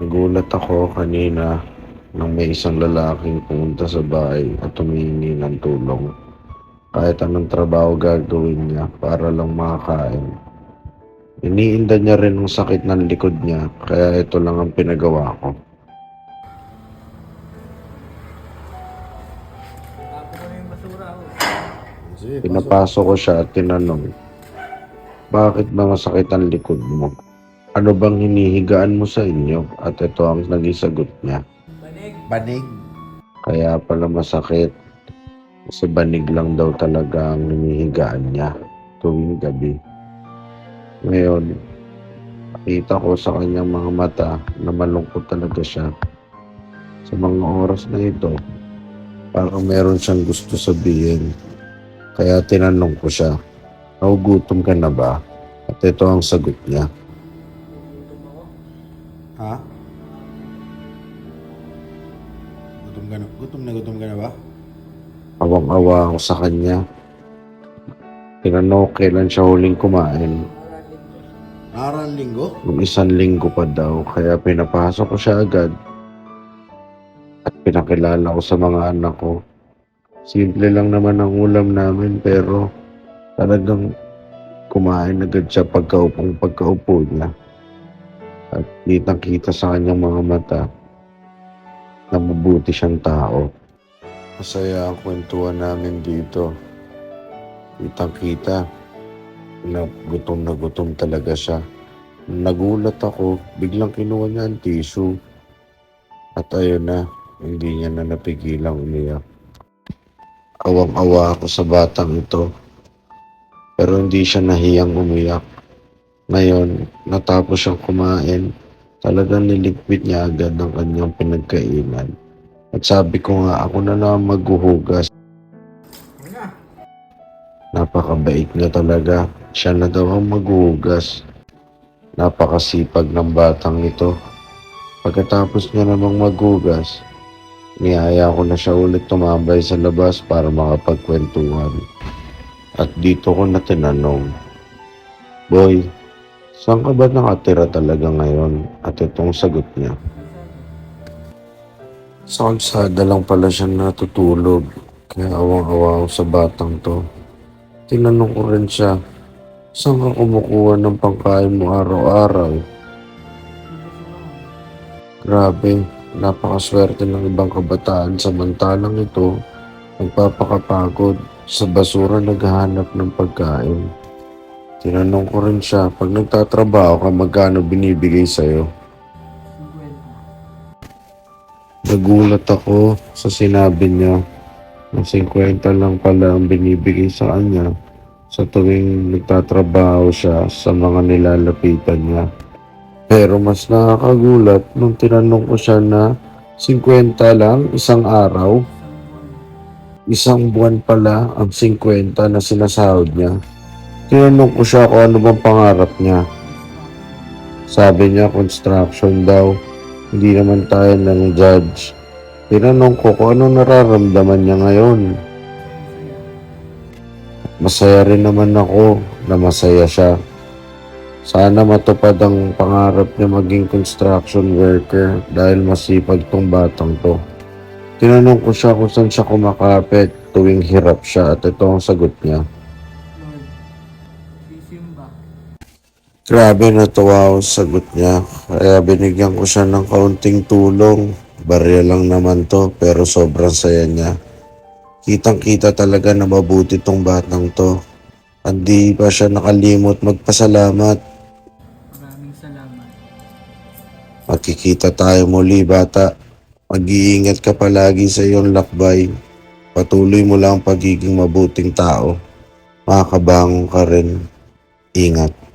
Nagulat ako kanina nang may isang lalaking pumunta sa bahay at humingi ng tulong. Kahit anong trabaho gagawin niya para lang makakain. Iniinda niya rin ang sakit ng likod niya kaya ito lang ang pinagawa ko. Pinapasok ko siya at tinanong, Bakit ba masakit ang likod mo? Ano bang hinihigaan mo sa inyo? At ito ang naging sagot niya. Banig. Banig. Kaya pala masakit. Kasi banig lang daw talaga ang hinihigaan niya tuwing gabi. Ngayon, nakita ko sa kanyang mga mata na malungkot talaga siya. Sa mga oras na ito, parang meron siyang gusto sabihin. Kaya tinanong ko siya, Nagugutom ka na ba? At ito ang sagot niya. Awang-awa ako sa kanya. Tinanong kailan siya huling kumain. Nakarang linggo? Nung isang linggo pa daw, kaya pinapasok ko siya agad. At pinakilala ko sa mga anak ko. Simple lang naman ang ulam namin pero talagang kumain agad siya pagkaupong pagkaupo niya. At kitang kita sa kanyang mga mata na mabuti siyang tao. Masaya ang kwentuhan namin dito. Kitang kita na gutom na gutom talaga siya. Nagulat ako, biglang kinuha niya ang tissue. At ayun na, hindi niya na napigilang umiyak. Awang-awa ako sa batang ito. Pero hindi siya nahiyang umiyak. Ngayon, natapos siyang kumain, talagang niligpit niya agad ang kanyang pinagkainan. At sabi ko nga, ako na lang maghuhugas. Napakabait niya talaga. Siya na daw ang maghuhugas. Napakasipag ng batang ito. Pagkatapos niya namang maghugas, niyaya ko na siya ulit tumambay sa labas para makapagkwentuhan. At dito ko na tinanong, Boy, saan ka ba nakatira talaga ngayon? At itong sagot niya. Sa kalsada lang pala siya natutulog. Kaya awang-awa ako sa batang to. Tinanong ko rin siya, saan ka kumukuha ng pangkain mo araw-araw? Grabe, napakaswerte ng ibang kabataan samantalang ito nagpapakapagod sa basura naghahanap ng pagkain. Tinanong ko rin siya, pag nagtatrabaho ka, magkano binibigay sa'yo? Nagulat ako sa sinabi niya na 50 lang pala ang binibigay sa kanya sa tuwing nagtatrabaho siya sa mga nilalapitan niya. Pero mas nakakagulat nung tinanong ko siya na 50 lang isang araw, Isang buwan. pala ang 50 na sinasahod niya. Tinanong ko siya kung ano bang pangarap niya. Sabi niya construction daw. Hindi naman tayo ng judge. Tinanong ko kung ano nararamdaman niya ngayon. Masaya rin naman ako na masaya siya. Sana matupad ang pangarap niya maging construction worker dahil masipag tong batang to. Tinanong ko siya kung saan siya kumakapit tuwing hirap siya at ito ang sagot niya. Grabe natuwa ako sa sagot niya. Kaya binigyan ko siya ng kaunting tulong. Barya lang naman to pero sobrang saya niya. Kitang kita talaga na mabuti tong batang to. Hindi pa siya nakalimot magpasalamat. Maraming salamat. Magkikita tayo muli bata. Mag-iingat ka palagi sa iyong lakbay. Patuloy mo lang ang pagiging mabuting tao. Makakabangon ka rin. Ingat.